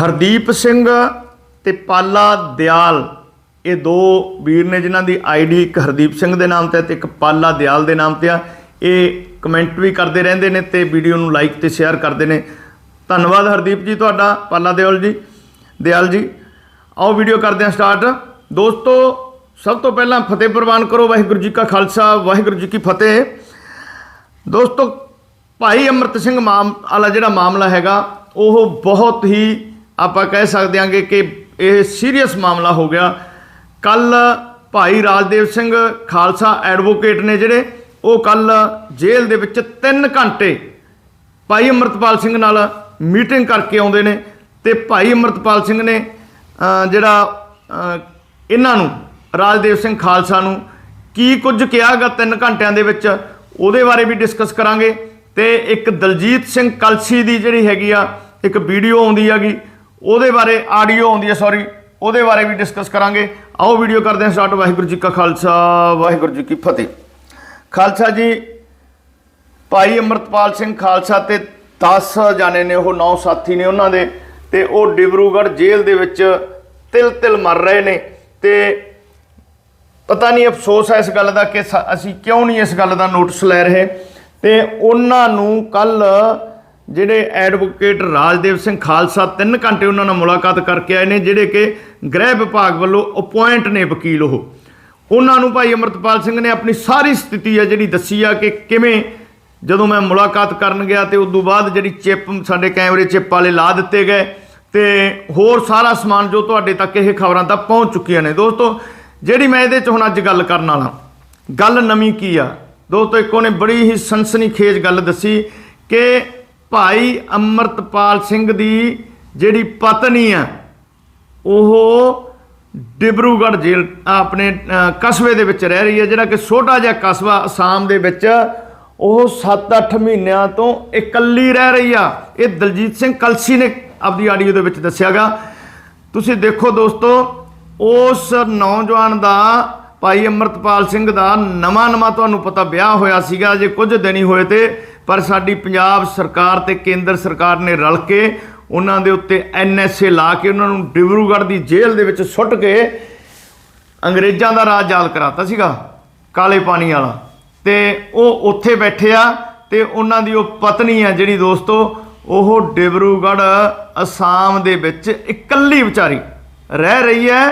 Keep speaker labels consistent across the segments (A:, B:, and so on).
A: ਹਰਦੀਪ ਸਿੰਘ ਤੇ ਪਾਲਾ ਦਿਆਲ। ਇਹ ਦੋ ਵੀਰ ਨੇ ਜਿਨ੍ਹਾਂ ਦੀ ਆਈਡੀ ਇੱਕ ਹਰਦੀਪ ਸਿੰਘ ਦੇ ਨਾਮ ਤੇ ਹੈ ਤੇ ਇੱਕ ਪਾਲਾ ਦਿਆਲ ਦੇ ਨਾਮ ਤੇ ਆ। ਇਹ ਕਮੈਂਟ ਵੀ ਕਰਦੇ ਰਹਿੰਦੇ ਨੇ ਤੇ ਵੀਡੀਓ ਨੂੰ ਲਾਈਕ ਤੇ ਸ਼ੇਅਰ ਕਰਦੇ ਨੇ। ਧੰਨਵਾਦ ਹਰਦੀਪ ਜੀ ਤੁਹਾਡਾ, ਪਾਲਾ ਦਿਆਲ ਜੀ। ਦਿਆਲ ਜੀ, ਆਓ ਵੀਡੀਓ ਕਰਦੇ ਹਾਂ ਸਟਾਰਟ ਦੋਸਤੋ, ਸਭ ਤੋਂ ਪਹਿਲਾਂ ਫਤਿਹ ਪ੍ਰਵਾਨ ਕਰੋ, ਵਾਹਿਗੁਰੂ ਜੀ ਕਾ ਖਾਲਸਾ, ਵਾਹਿਗੁਰੂ ਜੀ ਕੀ ਫਤਿਹ। ਦੋਸਤੋ, ਭਾਈ ਅਮਰਤ ਸਿੰਘ ਮਾਮ ਵਾਲਾ ਜਿਹੜਾ ਮਾਮਲਾ ਹੈਗਾ, ਉਹ ਬਹੁਤ ਹੀ ਆਪਾਂ ਕਹਿ ਸਕਦੇ ਹਾਂਗੇ ਕਿ ਇਹ ਸੀਰੀਅਸ ਮਾਮਲਾ ਹੋ ਗਿਆ। ਕੱਲ ਭਾਈ ਰਾਜਦੇਵ ਸਿੰਘ ਖਾਲਸਾ ਐਡਵੋਕੇਟ ਨੇ ਜਿਹੜੇ, ਉਹ ਕੱਲ ਜੇਲ੍ਹ ਦੇ ਵਿੱਚ 3 ਘੰਟੇ ਭਾਈ ਅਮਰਤਪਾਲ ਸਿੰਘ ਨਾਲ ਮੀਟਿੰਗ ਕਰਕੇ ਆਉਂਦੇ ਨੇ ਤੇ ਭਾਈ ਅਮਰਤਪਾਲ ਸਿੰਘ ਨੇ ਜਿਹੜਾ ਇਹਨਾਂ ਨੂੰ, ਰਾਜਦੇਵ ਸਿੰਘ ਖਾਲਸਾ ਨੂੰ ਕੀ ਕੁਝ ਕਿਹਾਗਾ 3 ਘੰਟਿਆਂ ਦੇ ਵਿੱਚ, ਉਹਦੇ ਬਾਰੇ ਵੀ ਡਿਸਕਸ ਕਰਾਂਗੇ। ਤੇ ਇੱਕ ਦਲਜੀਤ ਸਿੰਘ ਕਲਸੀ ਦੀ ਜਿਹੜੀ ਹੈਗੀ ਆ, ਇੱਕ ਵੀਡੀਓ ਆਉਂਦੀ ਹੈਗੀ ਉਹਦੇ ਬਾਰੇ ਆਡੀਓ ਆਉਂਦੀ ਹੈ ਸੌਰੀ ਉਹਦੇ ਬਾਰੇ ਵੀ ਡਿਸਕਸ ਕਰਾਂਗੇ। ਆਓ ਵੀਡੀਓ ਕਰਦੇ ਹਾਂ ਸਟਾਰਟ ਵਾਹਿਗੁਰੂ ਜੀ ਕਾ ਖਾਲਸਾ, ਵਾਹਿਗੁਰੂ ਜੀ ਕੀ ਫਤਿਹ। ਖਾਲਸਾ ਜੀ, ਭਾਈ ਅਮਰਤਪਾਲ ਸਿੰਘ ਖਾਲਸਾ ਤੇ 10 ਜਾਣੇ ਨੇ, ਉਹ ਨੌ ਸਾਥੀ ਨੇ ਉਹਨਾਂ ਦੇ, ਤੇ ਉਹ ਡਿਬਰੂਗੜ੍ਹ ਜੇਲ੍ਹ ਦੇ ਵਿੱਚ ਤਿਲ ਤਿਲ ਮਰ ਰਹੇ ਨੇ। ਤੇ ਪਤਾ ਨਹੀਂ ਅਫਸੋਸ ਹੈ ਇਸ ਗੱਲ ਦਾ ਕਿ ਸ- ਅਸੀਂ ਕਿਉਂ ਨਹੀਂ ਇਸ ਗੱਲ ਦਾ ਨੋਟਿਸ ਲੈ ਰਹੇ। ਤੇ ਉਹਨਾਂ ਨੂੰ ਕੱਲ ਜਿਹੜੇ ਐਡਵੋਕੇਟ ਰਾਜਦੇਵ ਸਿੰਘ ਖਾਲਸਾ 3 ਘੰਟੇ ਉਹਨਾਂ ਨਾਲ ਮੁਲਾਕਾਤ ਕਰਕੇ ਆਏ ਨੇ, ਜਿਹੜੇ ਕਿ ਗ੍ਰਹਿ ਵਿਭਾਗ ਵੱਲੋਂ ਅਪਾਇੰਟ ਨੇ ਵਕੀਲ ਉਹ। ਉਹਨਾਂ ਨੂੰ ਭਾਈ ਅਮਰਤਪਾਲ ਸਿੰਘ ਨੇ ਆਪਣੀ ਸਾਰੀ ਸਥਿਤੀ ਹੈ ਜਿਹੜੀ ਦੱਸੀ ਆ ਕਿ ਕਿਵੇਂ ਜਦੋਂ ਮੈਂ ਮੁਲਾਕਾਤ ਕਰਨ ਗਿਆ ਤੇ ਉਸ ਤੋਂ ਬਾਅਦ ਜਿਹੜੀ ਚਿੱਪ ਸਾਡੇ ਕੈਮਰੇ ਚਿੱਪ ਵਾਲੇ ਲਾ ਦਿੱਤੇ ਗਏ ਤੇ ਹੋਰ ਸਾਰਾ ਸਮਾਨ ਜੋ ਤੁਹਾਡੇ ਤੱਕ ਇਹ ਖਬਰਾਂ ਤਾਂ ਪਹੁੰਚ ਚੁੱਕੀਆਂ ਨੇ। ਦੋਸਤੋ, ਜਿਹੜੀ ਮੈਂ ਇਹਦੇ ਚ ਹੁਣ ਅੱਜ ਗੱਲ ਕਰਨ ਵਾਲਾ, ਗੱਲ ਨਵੀਂ ਕੀ ਆ? ਦੋਸਤੋ, ਇੱਕੋ ਨੇ ਬੜੀ ਹੀ ਸਨਸਨੀਖੇਜ ਗੱਲ ਦੱਸੀ ਕਿ ਭਾਈ ਅਮਰਤਪਾਲ ਸਿੰਘ ਦੀ ਜਿਹੜੀ ਪਤਨੀ ਆ, ਉਹ ਡਿਬਰੂਗੜ੍ਹ ਜੇਲ੍ਹ, ਆਪਣੇ ਕਸਬੇ ਦੇ ਵਿੱਚ ਰਹਿ ਰਹੀ ਹੈ, ਜਿਹੜਾ ਕਿ ਛੋਟਾ ਜਿਹਾ ਕਸਬਾ ਅਸਾਮ ਦੇ ਵਿੱਚ, ਉਹ 7-8 ਮਹੀਨਿਆਂ ਤੋਂ ਇਕੱਲੀ ਰਹਿ ਰਹੀ ਆ। ਇਹ ਦਲਜੀਤ ਸਿੰਘ ਕਲਸੀ ਨੇ ਆਪਦੀ ਆਡੀਓ ਦੇ ਵਿੱਚ ਦੱਸਿਆਗਾ। ਤੁਸੀਂ ਦੇਖੋ ਦੋਸਤੋ, ਉਸ ਨੌਜਵਾਨ ਦਾ, ਭਾਈ ਅਮਰਤਪਾਲ ਸਿੰਘ ਦਾ ਨਵਾਂ ਨਵਾਂ ਤੁਹਾਨੂੰ ਪਤਾ ਵਿਆਹ ਹੋਇਆ ਸੀਗਾ, ਜੇ ਕੁਝ ਦਿਨ ਹੀ ਹੋਏ ਤੇ ਪਰ ਸਾਡੀ ਪੰਜਾਬ ਸਰਕਾਰ ਤੇ ਕੇਂਦਰ ਸਰਕਾਰ ਨੇ ਰਲ ਕੇ ਉਹਨਾਂ ਦੇ ਉੱਤੇ ਐਨਐਸਏ ਲਾ ਕੇ ਉਹਨਾਂ ਨੂੰ ਡਿਬਰੂਗੜ੍ਹ ਦੀ ਜੇਲ੍ਹ ਦੇ ਵਿੱਚ ਸੁੱਟ ਕੇ ਅੰਗਰੇਜ਼ਾਂ ਦਾ ਰਾਜ ਯਾਦ ਕਰਾਤਾ ਸੀਗਾ, ਕਾਲੇ ਪਾਣੀ ਵਾਲਾ। ਤੇ ਉਹ ਉੱਥੇ ਬੈਠੇ ਆ ਤੇ ਉਹਨਾਂ ਦੀ ਉਹ ਪਤਨੀ ਆ ਜਿਹੜੀ ਦੋਸਤੋ, ਉਹ ਡਿਬਰੂਗੜ੍ਹ, ਅਸਾਮ ਦੇ ਵਿੱਚ ਇਕੱਲੀ ਵਿਚਾਰੀ ਰਹਿ ਰਹੀ ਹੈ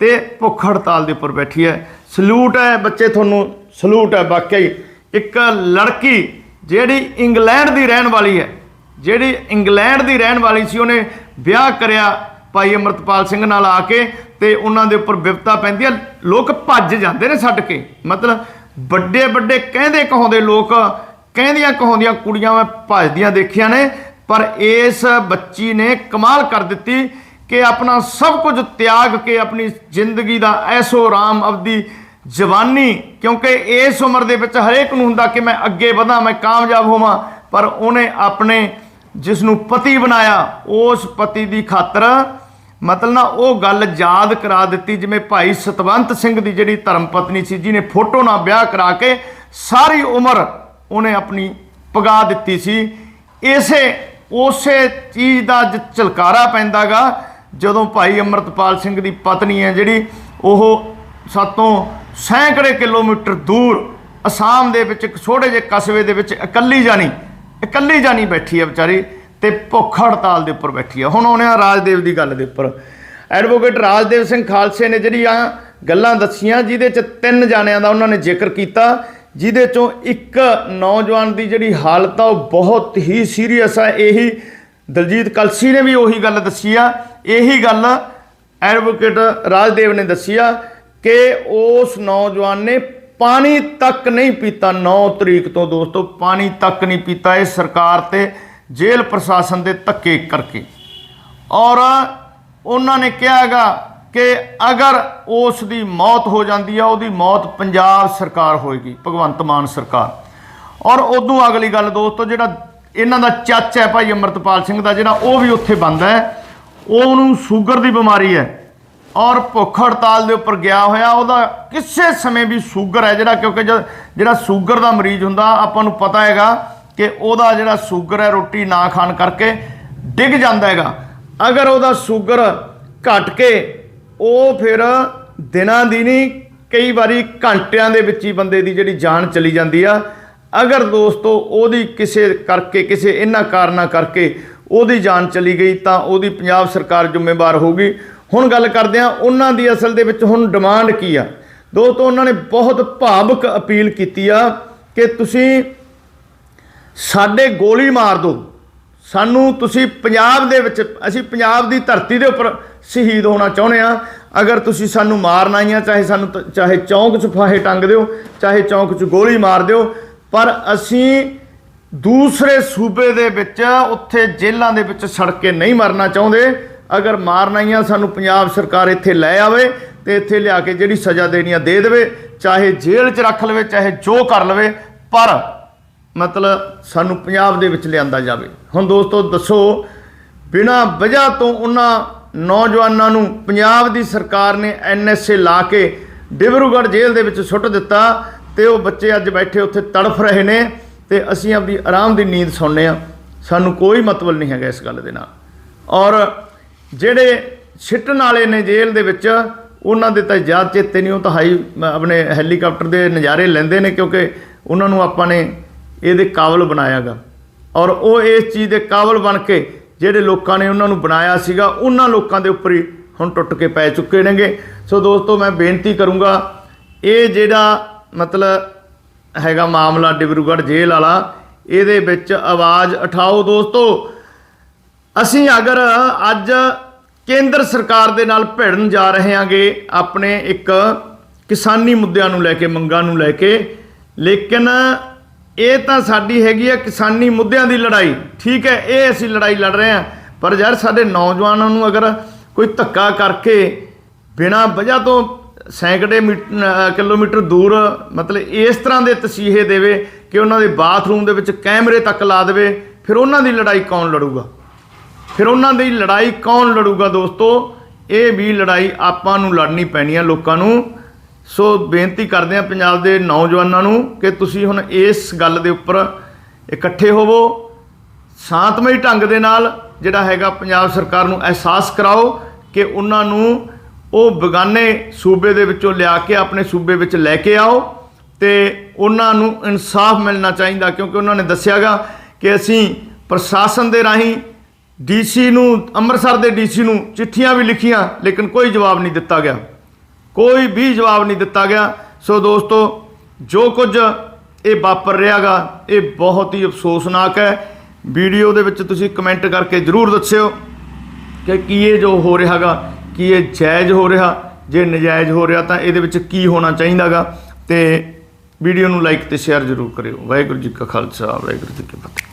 A: ਤੇ ਭੁੱਖ ਹੜਤਾਲ ਦੇ ਉੱਪਰ ਬੈਠੀ ਹੈ। ਸਲੂਟ ਹੈ ਬੱਚੇ, ਤੁਹਾਨੂੰ ਸਲੂਟ ਹੈ ਵਾਕਈ ਇੱਕ ਲੜਕੀ ਜਿਹੜੀ ਇੰਗਲੈਂਡ ਦੀ ਰਹਿਣ ਵਾਲੀ ਹੈ, ਜਿਹੜੀ ਇੰਗਲੈਂਡ ਦੀ ਰਹਿਣ ਵਾਲੀ ਸੀ, ਉਹਨੇ ਵਿਆਹ ਕਰਿਆ ਭਾਈ ਅਮਰਤਪਾਲ ਸਿੰਘ ਨਾਲ ਆ ਕੇ ਤੇ ਉਹਨਾਂ ਦੇ ਉੱਪਰ ਵਿਪਤਾ ਪੈਂਦੀ ਆ ਲੋਕ ਭੱਜ ਜਾਂਦੇ ਨੇ ਛੱਡ ਕੇ। ਮਤਲਬ ਵੱਡੇ ਵੱਡੇ ਕਹਿੰਦੇ ਕਹਾਉਂਦੇ ਲੋਕ, ਕਹਿੰਦੀਆਂ ਕਹਾਉਂਦੀਆਂ ਕੁੜੀਆਂ ਮੈਂ ਭੱਜਦੀਆਂ ਦੇਖੀਆਂ ਨੇ, ਪਰ ਇਸ ਬੱਚੀ ਨੇ ਕਮਾਲ ਕਰ ਦਿੱਤੀ ਕਿ ਆਪਣਾ ਸਭ ਕੁਝ ਤਿਆਗ ਕੇ ਆਪਣੀ ਜ਼ਿੰਦਗੀ ਦਾ ਐਸੋ ਆਰਾਮ, ਆਪਦੀ ਜਵਾਨੀ, ਕਿਉਂਕਿ ਇਸ ਉਮਰ ਦੇ ਵਿੱਚ ਹਰੇਕ ਨੂੰ ਹੁੰਦਾ ਕਿ ਮੈਂ ਅੱਗੇ ਵਧਾਂ, ਮੈਂ ਕਾਮਯਾਬ ਹੋਵਾਂ, ਪਰ ਉਹਨੇ ਆਪਣੇ ਜਿਸ ਨੂੰ ਪਤੀ ਬਣਾਇਆ, ਉਸ ਪਤੀ ਦੀ ਖਾਤਰ ਮਤਲਬ ਨਾ ਉਹ ਗੱਲ ਯਾਦ ਕਰਾ ਦਿੱਤੀ, ਜਿਵੇਂ ਭਾਈ ਸਤਵੰਤ ਸਿੰਘ ਦੀ ਜਿਹੜੀ ਧਰਮ ਪਤਨੀ ਸੀ, ਜਿਹਨੇ ਫੋਟੋ ਨਾਲ ਵਿਆਹ ਕਰਾ ਕੇ ਸਾਰੀ ਉਮਰ ਉਹਨੇ ਆਪਣੀ ਪਗਾ ਦਿੱਤੀ ਸੀ। ਇਸੇ, ਉਸੇ ਚੀਜ਼ ਦਾ ਅੱਜ ਝਲਕਾਰਾ ਪੈਂਦਾਗਾ, ਜਦੋਂ ਭਾਈ ਅਮਰਤਪਾਲ ਸਿੰਘ ਦੀ ਪਤਨੀ ਹੈ ਜਿਹੜੀ, ਉਹ ਸਾਤੋਂ ਸੈਂਕੜੇ ਕਿਲੋਮੀਟਰ ਦੂਰ ਅਸਾਮ ਦੇ ਵਿੱਚ ਇੱਕ ਛੋਟੇ ਜਿਹੇ ਕਸਬੇ ਦੇ ਵਿੱਚ ਇਕੱਲੀ ਜਾਣੀ ਇਕੱਲੀ ਜਾਣੀ ਬੈਠੀ ਹੈ ਵਿਚਾਰੀ ਤੇ ਭੁੱਖ ਹੜਤਾਲ ਦੇ ਉੱਪਰ ਬੈਠੀ ਹੈ ਹੁਣ ਆਉਂਦੇ ਆ ਰਾਜਦੇਵ ਦੀ ਗੱਲ ਦੇ ਉੱਪਰ। ਐਡਵੋਕੇਟ ਰਾਜਦੇਵ ਸਿੰਘ ਖਾਲਸੇ ਨੇ ਜਿਹੜੀਆਂ ਗੱਲਾਂ ਦੱਸੀਆਂ, ਜਿਹਦੇ ਚ ਤਿੰਨ ਜਾਣਿਆਂ ਦਾ ਉਹਨਾਂ ਨੇ ਜ਼ਿਕਰ ਕੀਤਾ, ਜਿਹਦੇ ਚੋਂ ਇੱਕ ਨੌਜਵਾਨ ਦੀ ਜਿਹੜੀ ਹਾਲਤ ਆ, ਉਹ ਬਹੁਤ ਹੀ ਸੀਰੀਅਸ ਆ। ਇਹੀ ਦਲਜੀਤ ਕਲਸੀ ਨੇ ਵੀ ਉਹੀ ਗੱਲ ਦੱਸੀ ਆ। ਇਹੀ ਗੱਲ ਐਡਵੋਕੇਟ ਰਾਜਦੇਵ ਨੇ ਦੱਸੀ ਆ। ਕਿ ਉਸ ਨੌਜਵਾਨ ਨੇ ਪਾਣੀ ਤੱਕ ਨਹੀਂ ਪੀਤਾ। 9 ਤਰੀਕ ਤੋਂ ਦੋਸਤੋ, ਪਾਣੀ ਤੱਕ ਨਹੀਂ ਪੀਤਾ। ਇਹ ਸਰਕਾਰ ਤੇ ਜੇਲ੍ਹ ਪ੍ਰਸ਼ਾਸਨ ਦੇ ਧੱਕੇ ਕਰਕੇ। ਔਰ ਉਹਨਾਂ ਨੇ ਕਿਹਾਗਾ ਕਿ ਅਗਰ ਉਸ ਦੀ ਮੌਤ ਹੋ ਜਾਂਦੀ ਆ, ਉਹਦੀ ਮੌਤ ਪੰਜਾਬ ਸਰਕਾਰ ਹੋਏਗੀ, ਭਗਵੰਤ ਮਾਨ ਸਰਕਾਰ। ਔਰ ਉਦੋਂ ਅਗਲੀ ਗੱਲ ਦੋਸਤੋ, ਜਿਹੜਾ ਇਹਨਾਂ ਦਾ ਚਾਚਾ ਹੈ ਭਾਈ ਅਮਰਤਪਾਲ ਸਿੰਘ ਦਾ, ਜਿਹੜਾ ਉਹ ਵੀ ਉੱਥੇ ਬੰਦਾ ਹੈ, ਉਹਨੂੰ ਸ਼ੂਗਰ ਦੀ ਬਿਮਾਰੀ ਹੈ। ਔਰ ਭੁੱਖ ਹੜਤਾਲ ਦੇ ਉੱਪਰ ਗਿਆ ਹੋਇਆ, ਉਹਦਾ ਕਿਸੇ ਸਮੇਂ ਵੀ ਸ਼ੂਗਰ ਹੈ ਜਿਹੜਾ, ਕਿਉਂਕਿ ਜਦ- ਜਿਹੜਾ ਸ਼ੂਗਰ ਦਾ ਮਰੀਜ਼ ਹੁੰਦਾ, ਆਪਾਂ ਨੂੰ ਪਤਾ ਹੈਗਾ ਕਿ ਉਹਦਾ ਜਿਹੜਾ ਸ਼ੂਗਰ ਹੈ, ਰੋਟੀ ਨਾ ਖਾਣ ਕਰਕੇ ਡਿੱਗ ਜਾਂਦਾ ਹੈਗਾ। ਅਗਰ ਉਹਦਾ ਸ਼ੂਗਰ ਘਟ ਕੇ, ਉਹ ਫਿਰ ਦਿਨਾਂ ਦੀ ਨਹੀਂ, ਕਈ ਵਾਰੀ ਘੰਟਿਆਂ ਦੇ ਵਿੱਚ ਹੀ ਬੰਦੇ ਦੀ ਜਿਹੜੀ ਜਾਨ ਚਲੀ ਜਾਂਦੀ ਆ। ਅਗਰ ਦੋਸਤੋ, ਉਹਦੀ ਕਿਸੇ ਕਰਕੇ, ਕਿਸੇ ਇਹਨਾਂ ਕਾਰਨਾਂ ਕਰਕੇ ਉਹਦੀ ਜਾਨ ਚਲੀ ਗਈ, ਤਾਂ ਉਹਦੀ ਪੰਜਾਬ ਸਰਕਾਰ ਜ਼ਿੰਮੇਵਾਰ ਹੋਊਗੀ। ਹੁਣ ਗੱਲ ਕਰਦੇ ਆ ਉਹਨਾਂ ਦੀ ਅਸਲ ਦੇ ਵਿੱਚ ਹੁਣ ਡਿਮਾਂਡ ਕੀ ਆ। ਦੋਸਤੋ, ਉਹਨਾਂ ਨੇ ਬਹੁਤ ਭਾਵਕ ਅਪੀਲ ਕੀਤੀ ਆ ਕਿ ਤੁਸੀਂ ਸਾਡੇ ਗੋਲੀ ਮਾਰ ਦਿਓ। ਸਾਨੂੰ ਤੁਸੀਂ ਪੰਜਾਬ ਦੇ ਵਿੱਚ, ਅਸੀਂ ਪੰਜਾਬ ਦੀ ਧਰਤੀ ਦੇ ਉੱਪਰ ਸ਼ਹੀਦ ਹੋਣਾ ਚਾਹੁੰਦੇ ਆ ਅਗਰ ਤੁਸੀਂ ਸਾਨੂੰ ਮਾਰਨਾ ਹੀ ਆ ਚਾਹੇ ਸਾਨੂੰ ਤ- ਚਾਹੇ ਚੌਂਕ 'ਚ ਫਾਹੇ ਟੰਗ ਦਿਓ, ਚਾਹੇ ਚੌਂਕ 'ਚ ਗੋਲੀ ਮਾਰ ਦਿਓ, ਪਰ ਅਸੀਂ ਦੂਸਰੇ ਸੂਬੇ ਦੇ ਵਿੱਚ, ਉੱਥੇ ਜੇਲ੍ਹਾਂ ਦੇ ਵਿੱਚ ਸੜ ਕੇ ਨਹੀਂ ਮਰਨਾ ਚਾਹੁੰਦੇ। ਅਗਰ ਮਾਰਨਾ ਹੀ ਆ ਸਾਨੂੰ ਪੰਜਾਬ ਸਰਕਾਰ ਇੱਥੇ ਲੈ ਆਵੇ ਤੇ ਇੱਥੇ ਲਿਆ ਕੇ ਜਿਹੜੀ ਸਜ਼ਾ ਦੇਣੀ ਆ ਦੇ ਦੇਵੇ, ਚਾਹੇ ਜੇਲ੍ਹ 'ਚ ਰੱਖ ਲਵੇ, ਚਾਹੇ ਜੋ ਕਰ ਲਵੇ, ਪਰ ਮਤਲਬ ਸਾਨੂੰ ਪੰਜਾਬ ਦੇ ਵਿੱਚ ਲਿਆਂਦਾ ਜਾਵੇ। ਹੁਣ ਦੋਸਤੋ, ਦੱਸੋ, ਬਿਨਾਂ ਵਜ੍ਹਾ ਤੋਂ ਉਹਨਾਂ ਨੌਜਵਾਨਾਂ ਨੂੰ ਪੰਜਾਬ ਦੀ ਸਰਕਾਰ ਨੇ ਐਨਐਸਏ ਲਾ ਕੇ ਡਿਬਰੂਗੜ੍ਹ ਜੇਲ੍ਹ ਦੇ ਵਿੱਚ ਸੁੱਟ ਦਿੱਤਾ ਤੇ ਉਹ ਬੱਚੇ ਅੱਜ ਬੈਠੇ ਉੱਥੇ ਤੜਫ ਰਹੇ ਨੇ ਤੇ ਅਸੀਂ ਆਪਦੀ ਆਰਾਮ ਦੀ ਨੀਂਦ ਸੌਂਦੇ ਆ ਸਾਨੂੰ ਕੋਈ ਮਤਲਬ ਨਹੀਂ ਹੈਗਾ ਇਸ ਗੱਲ ਦੇ ਨਾਲ। ਔਰ ਜਿਹੜੇ ਛਿੱਟਣ ਵਾਲੇ ਨੇ ਜੇਲ੍ਹ ਦੇ ਵਿੱਚ, ਉਹਨਾਂ ਦੇ ਤਾਂ ਯਾਦ ਚੇਤੇ ਨਹੀਂ, ਉਹ ਤਾਂ ਹਾਈ ਆਪਣੇ ਹੈਲੀਕਾਪਟਰ ਦੇ ਨਜ਼ਾਰੇ ਲੈਂਦੇ ਨੇ ਕਿਉਂਕਿ ਉਹਨਾਂ ਨੂੰ ਆਪਾਂ ਨੇ ਇਹਦੇ ਕਾਬਲ ਬਣਾਇਆਗਾ। ਔਰ ਉਹ ਇਸ ਚੀਜ਼ ਦੇ ਕਾਬਲ ਬਣ ਕੇ ਜਿਹੜੇ ਲੋਕਾਂ ਨੇ ਉਹਨਾਂ ਨੂੰ ਬਣਾਇਆ ਸੀਗਾ, ਉਹਨਾਂ ਲੋਕਾਂ ਦੇ ਉੱਪਰ ਹੀ ਹੁਣ ਟੁੱਟ ਕੇ ਪੈ ਚੁੱਕੇ ਨੇਗੇ। ਸੋ ਦੋਸਤੋ, ਮੈਂ ਬੇਨਤੀ ਕਰੂੰਗਾ, ਇਹ ਜਿਹੜਾ ਮਤਲਬ ਹੈਗਾ ਮਾਮਲਾ ਡਿਬਰੂਗੜ੍ਹ ਜੇਲ੍ਹ ਵਾਲਾ, ਇਹਦੇ ਵਿੱਚ ਆਵਾਜ਼ ਉਠਾਓ ਦੋਸਤੋ। ਅਸੀਂ ਅਗਰ ਅੱਜ ਕੇਂਦਰ ਸਰਕਾਰ ਦੇ ਨਾਲ ਭਿੜਨ ਜਾ ਰਹੇ ਹਾਂਗੇ, ਆਪਣੇ ਇੱਕ ਕਿਸਾਨੀ ਮੁੱਦਿਆਂ ਨੂੰ ਲੈ ਕੇ, ਮੰਗਾਂ ਨੂੰ ਲੈ ਕੇ, ਲੇਕਿਨ ਇਹ ਤਾਂ ਸਾਡੀ ਹੈਗੀ ਹੈ ਕਿਸਾਨੀ ਮੁੱਦਿਆਂ ਦੀ ਲੜਾਈ। ਠੀਕ ਹੈ, ਇਹ ਅਸੀਂ ਲੜਾਈ ਲੜ ਰਹੇ ਹਾਂ। ਪਰ ਯਾਰ ਸਾਡੇ ਨੌਜਵਾਨਾਂ ਨੂੰ ਅਗਰ ਕੋਈ ਧੱਕਾ ਕਰਕੇ ਬਿਨਾਂ ਵਜ੍ਹਾ ਤੋਂ ਸੈਂਕੜੇ ਮੀਟ- ਕਿਲੋਮੀਟਰ ਦੂਰ, ਮਤਲਬ ਇਸ ਤਰ੍ਹਾਂ ਦੇ ਤਸੀਹੇ ਦੇਵੇ ਕਿ ਉਹਨਾਂ ਦੇ ਬਾਥਰੂਮ ਦੇ ਵਿੱਚ ਕੈਮਰੇ ਤੱਕ ਲਾ ਦੇਵੇ, ਫਿਰ ਉਹਨਾਂ ਦੀ ਲੜਾਈ ਕੌਣ ਲੜੂਗਾ? ਫਿਰ ਉਹਨਾਂ ਦੀ ਲੜਾਈ ਕੌਣ ਲੜੂਗਾ ਦੋਸਤੋ? ਇਹ ਵੀ ਲੜਾਈ ਆਪਾਂ ਨੂੰ ਲੜਨੀ ਪੈਣੀ ਆ ਲੋਕਾਂ ਨੂੰ। ਸੋ ਬੇਨਤੀ ਕਰਦੇ ਆ ਪੰਜਾਬ ਦੇ ਨੌਜਵਾਨਾਂ ਨੂੰ ਕਿ ਤੁਸੀਂ ਹੁਣ ਇਸ ਗੱਲ ਦੇ ਉੱਪਰ ਇਕੱਠੇ ਹੋਵੋ। ਸ਼ਾਂਤਮਈ ਢੰਗ ਦੇ ਨਾਲ ਜਿਹੜਾ ਹੈਗਾ ਪੰਜਾਬ ਸਰਕਾਰ ਨੂੰ ਅਹਿਸਾਸ ਕਰਾਓ ਕਿ ਉਹਨਾਂ ਨੂੰ ਉਹ ਬਗਾਨੇ ਸੂਬੇ ਦੇ ਵਿੱਚੋਂ ਲਿਆ ਕੇ ਆਪਣੇ ਸੂਬੇ ਵਿੱਚ ਲੈ ਕੇ ਆਓ ਤੇ ਉਹਨਾਂ ਨੂੰ ਇਨਸਾਫ ਮਿਲਣਾ ਚਾਹੀਦਾ ਕਿਉਂਕਿ ਉਹਨਾਂ ਨੇ ਦੱਸਿਆਗਾ ਕਿ ਅਸੀਂ ਪ੍ਰਸ਼ਾਸਨ ਦੇ ਰਾਹੀਂ ਡੀਸੀ ਨੂੰ, ਅੰਮ੍ਰਿਤਸਰ ਦੇ ਡੀਸੀ ਨੂੰ ਚਿੱਠੀਆਂ ਵੀ ਲਿਖੀਆਂ, ਲੇਕਿਨ ਕੋਈ ਜਵਾਬ ਨਹੀਂ ਦਿੱਤਾ ਗਿਆ। ਕੋਈ ਵੀ ਜਵਾਬ ਨਹੀਂ ਦਿੱਤਾ ਗਿਆ। ਸੋ ਦੋਸਤੋ, ਜੋ ਕੁਝ ਇਹ ਵਾਪਰ ਰਿਹਾਗਾ, ਇਹ ਬਹੁਤ ਹੀ ਅਫਸੋਸਨਾਕ ਹੈ। ਵੀਡੀਓ ਦੇ ਵਿੱਚ ਤੁਸੀਂ ਕਮੈਂਟ ਕਰਕੇ ਜਰੂਰ ਦੱਸਿਓ ਕਿ ਕੀ ਇਹ ਜੋ ਹੋ ਰਿਹਾਗਾ, ਕੀ ਇਹ ਜਾਇਜ਼ ਹੋ ਰਿਹਾ। ਜੇ ਨਜਾਇਜ਼ ਹੋ ਰਿਹਾ ਤਾਂ ਇਹਦੇ ਵਿੱਚ ਕੀ ਹੋਣਾ ਚਾਹੀਦਾਗਾ। ਤੇ ਵੀਡੀਓ ਨੂੰ ਲਾਈਕ ਤੇ ਸ਼ੇਅਰ ਜਰੂਰ ਕਰਿਓ। ਵਾਹਿਗੁਰੂ ਜੀ ਕਾ ਖਾਲਸਾ, ਵਾਹਿਗੁਰੂ ਜੀ ਕੀ ਫਤਿਹ।